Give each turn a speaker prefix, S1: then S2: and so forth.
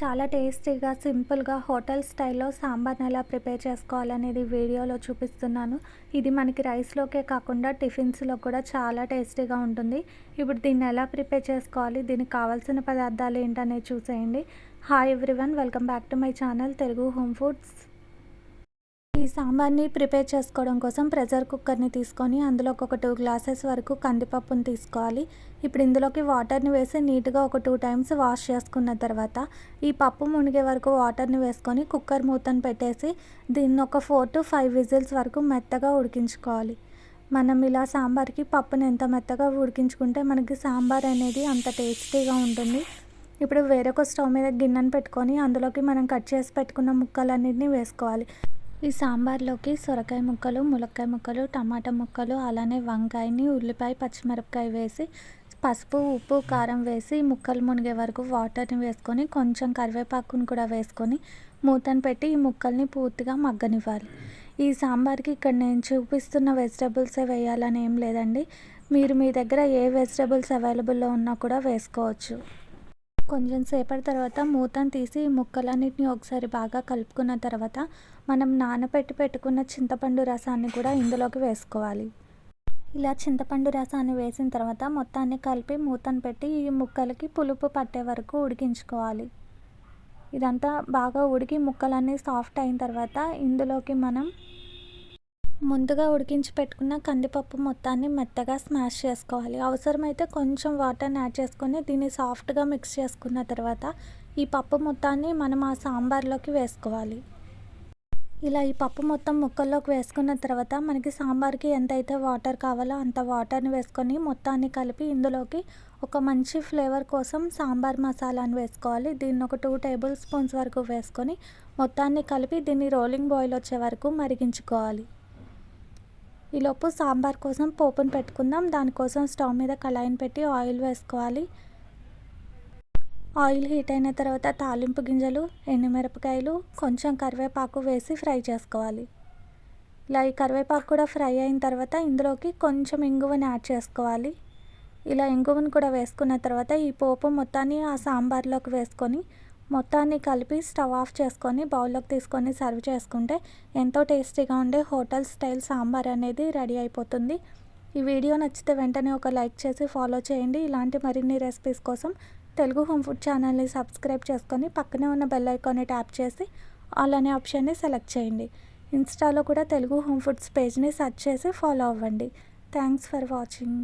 S1: చాలా టేస్టీగా సింపుల్గా హోటల్ స్టైల్లో సాంబార్ని ఎలా ప్రిపేర్ చేసుకోవాలనేది వీడియోలో చూపిస్తున్నాను. ఇది మనకి రైస్లోకే కాకుండా టిఫిన్స్లో కూడా చాలా టేస్టీగా ఉంటుంది. ఇప్పుడు దీన్ని ఎలా ప్రిపేర్ చేసుకోవాలి దీనికి కావాల్సిన పదార్థాలు ఏంటనేది చూసేయండి. Hi everyone welcome back to my channel Telugu home foods ఈ సాంబార్ని ప్రిపేర్ చేసుకోవడం కోసం ప్రెషర్ కుక్కర్ని తీసుకొని అందులోకి ఒక టూ గ్లాసెస్ వరకు కందిపప్పుని తీసుకోవాలి. ఇప్పుడు ఇందులోకి వాటర్ని వేసి నీట్గా ఒక టూ టైమ్స్ వాష్ చేసుకున్న తర్వాత ఈ పప్పు మునిగే వరకు వాటర్ని వేసుకొని కుక్కర్ మూతను పెట్టేసి దీన్ని ఒక ఫోర్ టు ఫైవ్ విజిల్స్ వరకు మెత్తగా ఉడికించుకోవాలి. మనం ఇలా సాంబార్కి పప్పుని ఎంత మెత్తగా ఉడికించుకుంటే మనకి సాంబార్ అనేది అంత టేస్టీగా ఉంటుంది. ఇప్పుడు వేరొక స్టవ్ మీద గిన్నెను పెట్టుకొని అందులోకి మనం కట్ చేసి పెట్టుకున్న ముక్కలన్నింటినీ వేసుకోవాలి. ఈ సాంబార్లోకి సొరకాయ ముక్కలు ములక్కాయ ముక్కలు టమాటా ముక్కలు అలానే వంకాయని ఉల్లిపాయ పచ్చిమిరపకాయ వేసి పసుపు ఉప్పు కారం వేసి ముక్కలు మునిగే వరకు వాటర్ని వేసుకొని కొంచెం కరివేపాకుని కూడా వేసుకొని మూతను పెట్టి ఈ ముక్కల్ని పూర్తిగా మగ్గనివ్వాలి. ఈ సాంబార్కి ఇక్కడ నేను చూపిస్తున్న వెజిటబుల్సే వేయాలని ఏం లేదండి. మీరు మీ దగ్గర ఏ వెజిటబుల్స్ అవైలబుల్లో ఉన్నా కూడా వేసుకోవచ్చు. కొంచెం సేపటి తర్వాత మూతను తీసి ముక్కలన్నిటిని ఒకసారి బాగా కలుపుకున్న తర్వాత మనం నానబెట్టి పెట్టుకున్న చింతపండు రసాన్ని కూడా ఇందులోకి వేసుకోవాలి. ఇలా చింతపండు రసాన్ని వేసిన తర్వాత మొత్తాన్ని కలిపి మూతను పెట్టి ఈ ముక్కలకి పులుపు పట్టే వరకు ఉడికించుకోవాలి. ఇదంతా బాగా ఉడికి ముక్కలన్నీ సాఫ్ట్ అయిన తర్వాత ఇందులోకి మనం ముందుగా ఉడికించి పెట్టుకున్న కందిపప్పు మొత్తాన్ని మెత్తగా స్మాష్ చేసుకోవాలి. అవసరమైతే కొంచెం వాటర్ని యాడ్ చేసుకొని దీన్ని సాఫ్ట్గా మిక్స్ చేసుకున్న తర్వాత ఈ పప్పు మొత్తాన్ని మనం ఆ సాంబార్లోకి వేసుకోవాలి. ఇలా ఈ పప్పు మొత్తం ముక్కల్లోకి వేసుకున్న తర్వాత మనకి సాంబార్కి ఎంతైతే వాటర్ కావాలో అంత వాటర్ని వేసుకొని మొత్తాన్ని కలిపి ఇందులోకి ఒక మంచి ఫ్లేవర్ కోసం సాంబార్ మసాలాను వేసుకోవాలి. దీన్ని ఒక టూ టేబుల్ స్పూన్స్ వరకు వేసుకొని మొత్తాన్ని కలిపి దీన్ని రోలింగ్ బాయిల్ వచ్చే వరకు మరిగించుకోవాలి. ఈలోపు సాంబార్ కోసం పోపును పెట్టుకుందాం. దానికోసం స్టవ్ మీద కళాయిని పెట్టి ఆయిల్ వేసుకోవాలి. ఆయిల్ హీట్ అయిన తర్వాత తాలింపు గింజలు ఎండుమిరపకాయలు కొంచెం కరివేపాకు వేసి ఫ్రై చేసుకోవాలి. ఇలా ఈ కరివేపాకు కూడా ఫ్రై అయిన తర్వాత ఇందులోకి కొంచెం ఇంగువని యాడ్ చేసుకోవాలి. ఇలా ఇంగువను కూడా వేసుకున్న తర్వాత ఈ పోపు మొత్తాన్ని ఆ సాంబార్లోకి వేసుకొని మొత్తాన్ని కలిపి స్టవ్ ఆఫ్ చేసుకొని బౌల్లోకి తీసుకొని సర్వ్ చేసుకుంటే ఎంతో టేస్టీగా ఉండే హోటల్ స్టైల్ సాంబార్ అనేది రెడీ అయిపోతుంది. ఈ వీడియో నచ్చితే వెంటనే ఒక లైక్ చేసి ఫాలో చేయండి. ఇలాంటి మరిన్ని రెసిపీస్ కోసం తెలుగు హోమ్ ఫుడ్ ఛానల్ని సబ్స్క్రైబ్ చేసుకొని పక్కనే ఉన్న బెల్ ఐకాన్ని ట్యాప్ చేసి ఆల్ అనే ఆప్షన్ని సెలెక్ట్ చేయండి. ఇన్స్టాలో కూడా తెలుగు హోమ్ ఫుడ్స్ పేజ్ని సెర్చ్ చేసి ఫాలో అవ్వండి. Thanks for watching.